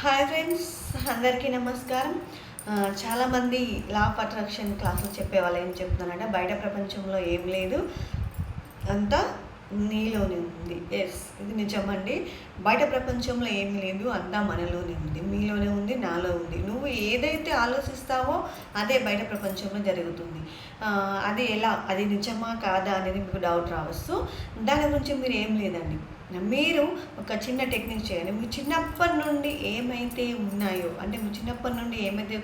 Hi friends అందరికీ నమస్కారం. చాలామంది లా ఆఫ్ అట్రాక్షన్ క్లాసులు చెప్పే వాళ్ళు ఏం చెప్తున్నారంటే బయట ప్రపంచంలో ఏం లేదు అంతా నీలోనే ఉంది. ఎస్ ఇది నిజమండి. బయట ప్రపంచంలో ఏం లేదు అంతా మనలోనే ఉంది. మీలోనే ఉంది నాలో ఉంది. నువ్వు ఏదైతే ఆలోచిస్తావో అదే బయట ప్రపంచంలో జరుగుతుంది. అది ఎలా? అది నిజమా కాదా అనేది మీకు డౌట్ రావచ్చు. దాని గురించి మీరు ఏం లేదండి. మీరు ఒక చిన్న టెక్నిక్ చేయండి. మీ చిన్నప్పటి నుండి ఏమైతే ఉన్నాయో అంటే మీ చిన్నప్పటి నుండి ఏమైతే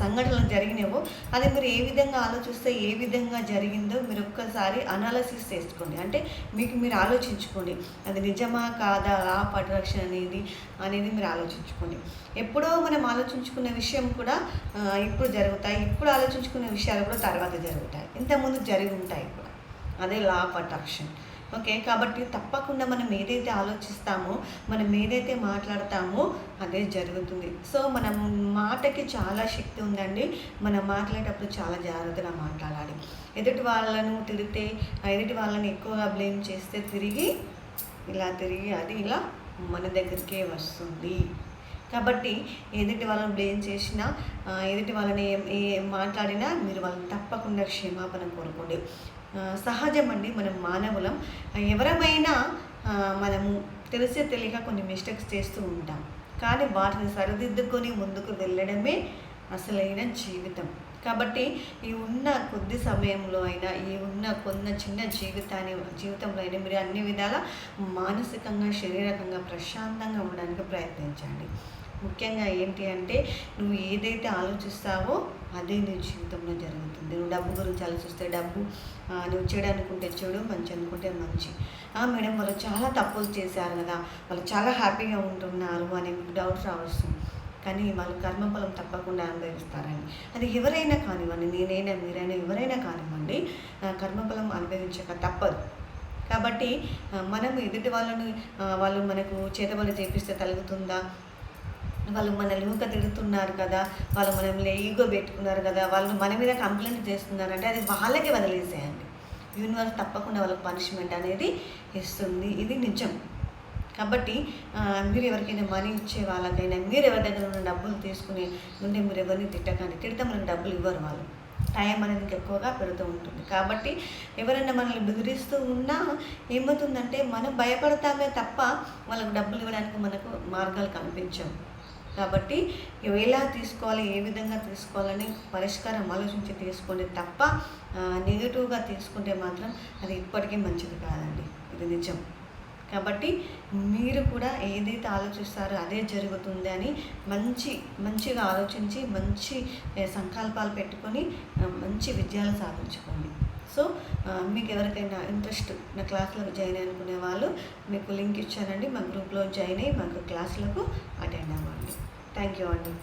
సంఘటనలు జరిగినావో అది మీరు ఏ విధంగా ఆలోచిస్తే ఏ విధంగా జరిగిందో మీరు ఒక్కసారి అనాలసిస్ చేసుకోండి. అంటే మీకు మీరు ఆలోచించుకోండి. అది నిజమా కాదా ఆ పరిరక్షణ అనేది అనేది మీరు ఆలోచించుకోండి. ఎప్పుడో మనం ఆలోచించుకున్న విషయం కూడా ఇప్పుడు జరుగుతాయి. ఇప్పుడు ఆలోచించుకున్న విషయాలు కూడా తర్వాత జరుగుతాయి. ఇంతకుముందు జరిగి ఉంటాయి కూడా. అదే లా ఆఫ్ అట్రాక్షన్ ఓకే? కాబట్టి తప్పకుండా మనం ఏదైతే ఆలోచిస్తామో మనం ఏదైతే మాట్లాడతామో అదే జరుగుతుంది. సో మనం మాటకి చాలా శక్తి ఉందండి. మనం మాట్లాడేటప్పుడు చాలా జాగ్రత్తగా మాట్లాడాలి. ఎదుటి వాళ్ళను తిడితే ఎదుటి వాళ్ళని ఎక్కువగా బ్లేమ్ చేస్తే తిరిగి ఇలా తిరిగి అది ఇలా మన దగ్గరికే వస్తుంది. కాబట్టి ఎదుటి వాళ్ళని బ్లేమ్ చేసినా ఎదుటి వాళ్ళని ఏం ఏం మాట్లాడినా మీరు వాళ్ళని తప్పకుండా క్షమాపణ కోరుకోండి. సహజం అండి మనం మానవులం. ఎవరమైనా మనము తెలిసే తెలియక కొన్ని మిస్టేక్స్ చేస్తూ ఉంటాం. కానీ వాటిని సరిదిద్దుకొని ముందుకు వెళ్ళడమే అసలైన జీవితం. కాబట్టి ఈ ఉన్న కొద్ది సమయంలో అయినా ఈ ఉన్న కొన్న చిన్న జీవితాన్ని జీవితంలో అయినా మీరు అన్ని విధాల మానసికంగా శారీరకంగా ప్రశాంతంగా ఉండడానికి ప్రయత్నించండి. ముఖ్యంగా ఏంటి అంటే నువ్వు ఏదైతే ఆలోచిస్తావో అదే నీ జీవితంలో జరుగుతుంది. నువ్వు డబ్బు గురించి ఆలోచిస్తే డబ్బు నువ్వు చెడు అనుకుంటే చెడు మంచి అనుకుంటే మంచి. మేడం వాళ్ళు చాలా తప్పులు చేశారు కదా. వాళ్ళు చాలా హ్యాపీగా ఉంటున్నారు అని డౌట్ రావచ్చు కానీ వాళ్ళు కర్మఫలం తప్పకుండా అనుభవిస్తారని. అది ఎవరైనా కానివ్వండి నేనైనా మీరైనా ఎవరైనా కానివ్వండి కర్మఫలం అనుభవించక తప్పదు. కాబట్టి మనం ఎదుటి వాళ్ళని వాళ్ళు మనకు చేతబడి చేపిస్తే కలుగుతుందా వాళ్ళు మనల్ని లూక తిడుతున్నారు కదా వాళ్ళు మనల్ని ఈగో పెట్టుకున్నారు కదా వాళ్ళు మన మీద కంప్లైంట్ చేస్తున్నారంటే అది వాళ్ళకి వదిలేసేయండి. యూనివర్స్ తప్పకుండా వాళ్ళకి పనిష్మెంట్ అనేది ఇస్తుంది. ఇది నిజం. కాబట్టి మీరు ఎవరికైనా మనీ ఇచ్చే వాళ్ళకైనా మీరు ఎవరి దగ్గర ఉన్న డబ్బులు తీసుకుని నుండి మీరు ఎవరిని తిట్టకండి. తిడితే మనకు డబ్బులు ఇవ్వరు వాళ్ళు. టైం అనేది ఎక్కువగా పెడుతూ ఉంటుంది. కాబట్టి ఎవరైనా మనల్ని బెదిరిస్తూ ఉన్నా ఏమవుతుందంటే మనం భయపడతామే తప్ప వాళ్ళకు డబ్బులు ఇవ్వడానికి మనకు మార్గాలు కనిపించవు. కాబట్టి ఎలా తీసుకోవాలి ఏ విధంగా తీసుకోవాలని పరిష్కారం ఆలోచించి తీసుకోండి తప్ప నెగిటివ్గా తీసుకుంటే మాత్రం అది ఇప్పటికీ మంచిది కాదండి. ఇది నిజం. కాబట్టి మీరు కూడా ఏదైతే ఆలోచిస్తారో అదే జరుగుతుంది అని మంచి మంచిగా ఆలోచించి మంచి సంకల్పాలు పెట్టుకొని మంచి విజయాలు సాధించుకోండి. సో మీకు ఎవరికైనా ఇంట్రెస్ట్ నా క్లాసులకు జాయిన్ అనుకునే వాళ్ళు మీకు లింక్ ఇచ్చానండి. మా గ్రూప్లో జాయిన్ అయ్యి మాకు క్లాసులకు అటెండ్ అవ్వండి. థ్యాంక్ యూ అండి.